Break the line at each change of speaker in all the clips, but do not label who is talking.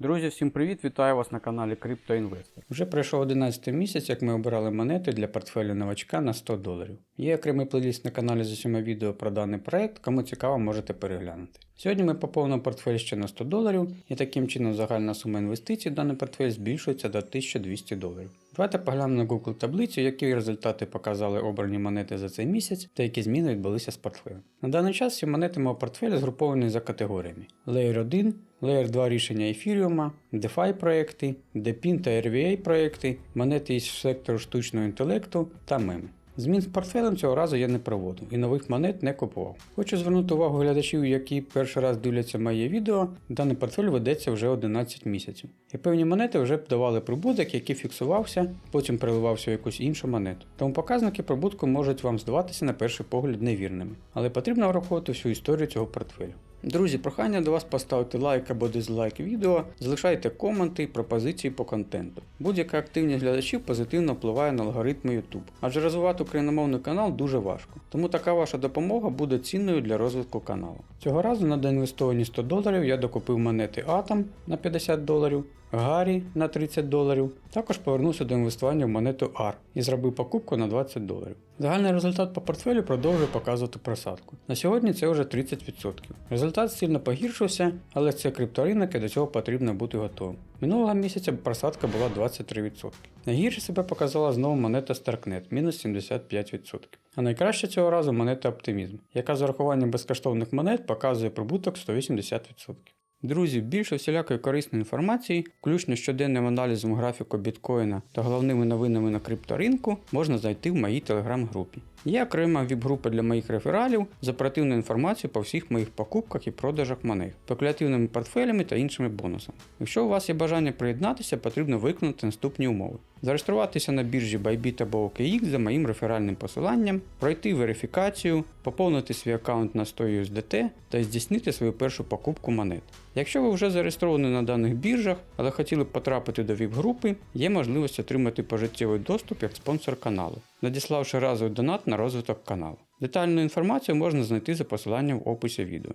Друзі, всім привіт! Вітаю вас на каналі CryptoInvestor. Вже пройшов 11 місяць, як ми обирали монети для портфелю новачка на 100 доларів. Є окремий плейліст на каналі з усіма відео про даний проект, кому цікаво, можете переглянути. Сьогодні ми поповнимо портфель ще на 100 доларів, і таким чином загальна сума інвестицій в даний портфель збільшується до 1200 доларів. Давайте поглянемо на Google таблицю, які результати показали обрані монети за цей місяць та які зміни відбулися з портфелем. На даний час всі монети мого портфеля згруповані за категоріями: Layer 1, Layer 2 рішення ефіріума, DeFi проекти, DePIN та RVA проекти, монети із сектору штучного інтелекту та меми. Змін з портфелем цього разу я не проводив і нових монет не купував. Хочу звернути увагу глядачів, які перший раз дивляться моє відео. Даний портфель ведеться вже 11 місяців. І певні монети вже давали прибуток, який фіксувався, потім переливався в якусь іншу монету. Тому показники прибутку можуть вам здаватися на перший погляд невірними, але потрібно враховувати всю історію цього портфелю. Друзі, прохання до вас поставити лайк або дизлайк відео, залишайте коменти, і пропозиції по контенту. Будь-яка активність глядачів позитивно впливає на алгоритми YouTube, адже розвивати україномовний канал дуже важко. Тому така ваша допомога буде цінною для розвитку каналу. Цього разу на доінвестовані 100 доларів я докупив монети Atom на 50 доларів, Гарі на 30 доларів. Також повернувся до інвестування в монету AR і зробив покупку на 20 доларів. Загальний результат по портфелю продовжує показувати просадку. На сьогодні це вже 30%. Результат сильно погіршився, але це крипторинок і до цього потрібно бути готовим. Минулого місяця просадка була 23%. Найгірше себе показала знову монета Starknet мінус 75%. А найкраще цього разу монета Оптимізм, яка з урахуванням безкоштовних монет показує прибуток 180%. Друзі, більше всілякої корисної інформації, включно щоденним аналізом графіку біткоїна та головними новинами на крипторинку, можна знайти в моїй телеграм-групі. Є окрема віп-група для моїх рефералів з оперативною інформацією по всіх моїх покупках і продажах монет, спекулятивними портфелями та іншими бонусами. Якщо у вас є бажання приєднатися, потрібно виконати наступні умови. Зареєструватися на біржі Bybit або OKX за моїм реферальним посиланням, пройти верифікацію, поповнити свій аккаунт на 100 USDT та здійснити свою першу покупку монет. Якщо ви вже зареєстровані на даних біржах, але хотіли б потрапити до ВІП-групи, є можливість отримати пожиттєвий доступ як спонсор каналу, надіславши разовий донат на розвиток каналу. Детальну інформацію можна знайти за посиланням в описі відео.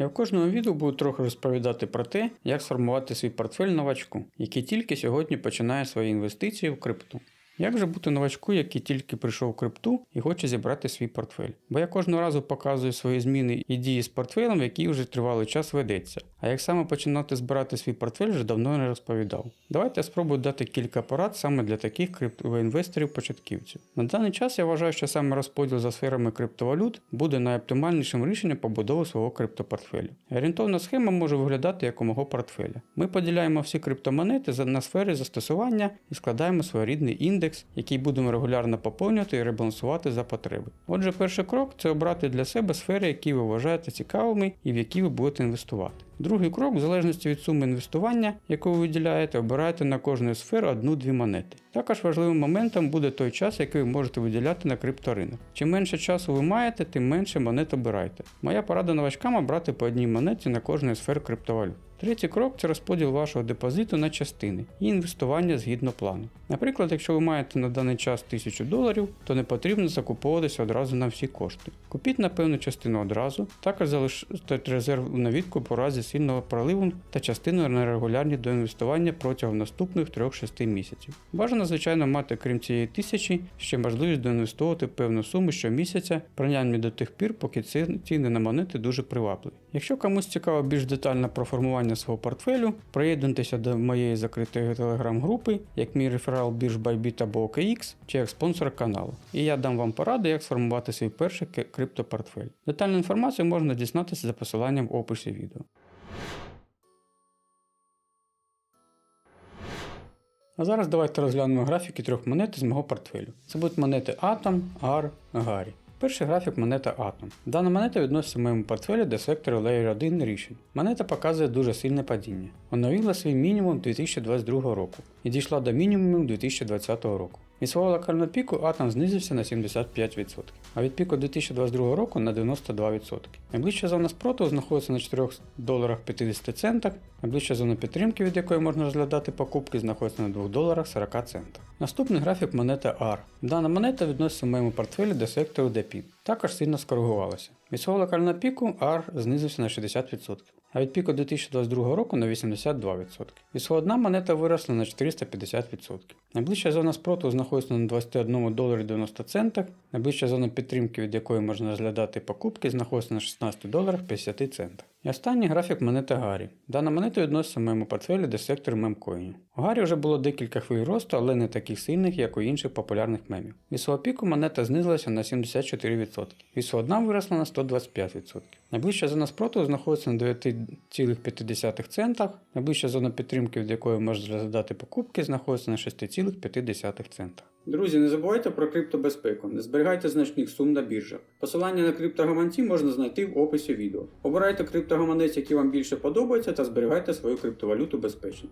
Я в кожному відео буду трохи розповідати про те, як сформувати свій портфель новачку, який тільки сьогодні починає свої інвестиції в крипту. Як же бути новачку, який тільки прийшов в крипту і хоче зібрати свій портфель? Бо я кожного разу показую свої зміни і дії з портфелем, який вже тривалий час ведеться. А як саме починати збирати свій портфель, вже давно не розповідав. Давайте я спробую дати кілька порад саме для таких криптоінвесторів-початківців. На даний час я вважаю, що саме розподіл за сферами криптовалют буде найоптимальнішим рішенням побудови свого криптопортфелю. Орієнтовна схема може виглядати як у мого портфеля. Ми поділяємо всі криптомонети на сфери застосування і складаємо своєрідний індекс, який будемо регулярно поповнювати і ребалансувати за потреби. Отже, перший крок це обрати для себе сфери, які ви вважаєте цікавими і в які ви будете інвестувати. Другий крок, в залежності від суми інвестування, яку ви виділяєте, обирайте на кожну сферу одну-дві монети. Також важливим моментом буде той час, який ви можете виділяти на крипторинок. Чим менше часу ви маєте, тим менше монет обирайте. Моя порада новачкам обрати по одній монеті на кожну сферу криптовалют. Третій крок це розподіл вашого депозиту на частини і інвестування згідно плану. Наприклад, якщо ви маєте на даний час 1000 доларів, то не потрібно закуповуватися одразу на всі кошти. Купіть на певну частину одразу, також залиште резерв на відкуп у разі сильного проливу та частину на регулярні до інвестування протягом наступних 3-6 місяців. Бажано, звичайно, мати крім цієї тисячі ще можливість доінвестувати певну суму щомісяця, принаймні до тих пір, поки ціни на монети дуже привабливі. Якщо комусь цікаво більш детально про формування свого портфелю, приєднуйтеся до моєї закритої телеграм-групи, як мій реферал бірж Bybit або OKX, чи як спонсор каналу. І я дам вам поради, як сформувати свій перший криптопортфель. Детальну інформацію можна дізнатися за посиланням в описі відео. А зараз давайте розглянемо графіки трьох монет з мого портфелю. Це будуть монети Atom, AR, Гарі. Перший графік монета Atom. Дана монета відноситься в моєму портфелі до сектору Layer 1 рішень. Монета показує дуже сильне падіння. Оновила свій мінімум 2022 року і дійшла до мінімуму 2020 року. Від свого локального піку Atom знизився на 75%, а від піку 2022 року на 92%. Найближча зона спротиву знаходиться на 4 доларах 50 центах, найближча зона підтримки, від якої можна розглядати покупки, знаходиться на 2 доларах 40 центах. Наступний графік монета AR. Дана монета відноситься в моєму портфелі до сектору DePIN. також сильно скоригувалася. Від свого локального піку AR знизився на 60%, а від піку 2022 року на 82%. Ісходна монета виросла на 450%. Найближча зона спроту знаходиться на 21 доларі 90 центах, найближча зона підтримки, від якої можна розглядати покупки, знаходиться на 16 доларах 50 центах. І останній графік монети Гарі. Дана монета відноситься в моєму портфелі до сектору мемкоїнів. У Гарі вже було декілька хвиль росту, але не таких сильних, як у інших популярних мемів. Від свого піку монета знизилася на 74%, від свого дна виросла на 125%. Найближча зона спротиву знаходиться на 9,5 центах, найближча зона підтримки, від якої можна розглядати покупки, знаходиться на 6,5 центах. Друзі, не забувайте про криптобезпеку, не зберігайте значних сум на біржах. Посилання на криптогаманці можна знайти в описі відео. Обирайте криптогаманець, який вам більше подобається, та зберігайте свою криптовалюту безпечно.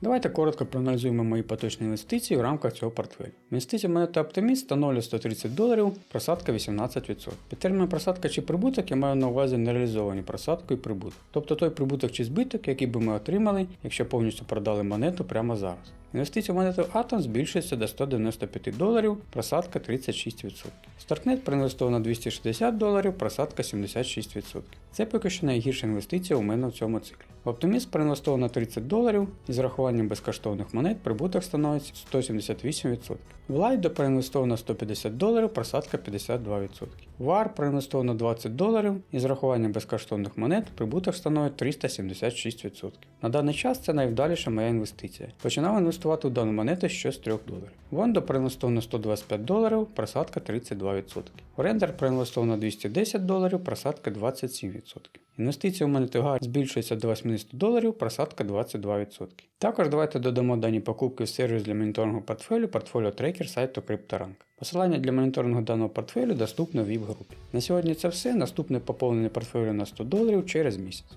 Давайте коротко проаналізуємо мої поточні інвестиції в рамках цього портфелю. Інвестиція монети Оптиміст становлять 130 доларів, просадка 18%. Під терміном просадка чи прибуток я маю на увазі нереалізовані просадку і прибуток. Тобто той прибуток чи збиток, який би ми отримали, якщо повністю продали монету прямо зараз. Інвестиція в монету Atom збільшується до 195 доларів, просадка 36%. Старкнет проінвестовано 260 доларів, просадка 76%. Це поки що найгірша інвестиція у мене в цьому циклі. В Optimist проінвестовано 30 доларів і з рахуванням безкоштовних монет прибуток становить 178%. В Lido проінвестовано 150 доларів, просадка 52%. В AR проінвестовано 20 доларів і з рахуванням безкоштовних монет прибуток становить 376%. На даний час це найвдаліша моя інвестиція. Починав інвестувати у дану монету ще з 3 доларів. В Ondo проінвестовано 125 доларів, просадка 32%. В Render проінвестовано 210 доларів, просадка 27%. Інвестиція у монету GAR збільшується до 80 доларів, просадка 22%. Також давайте додамо дані покупки в сервіс для моніторингу портфелю Portfolio Tracker сайту CryptoRank. Посилання для моніторингу даного портфелю доступне в VIP-групі. На сьогодні це все. Наступне поповнення портфелю на 100 доларів через місяць.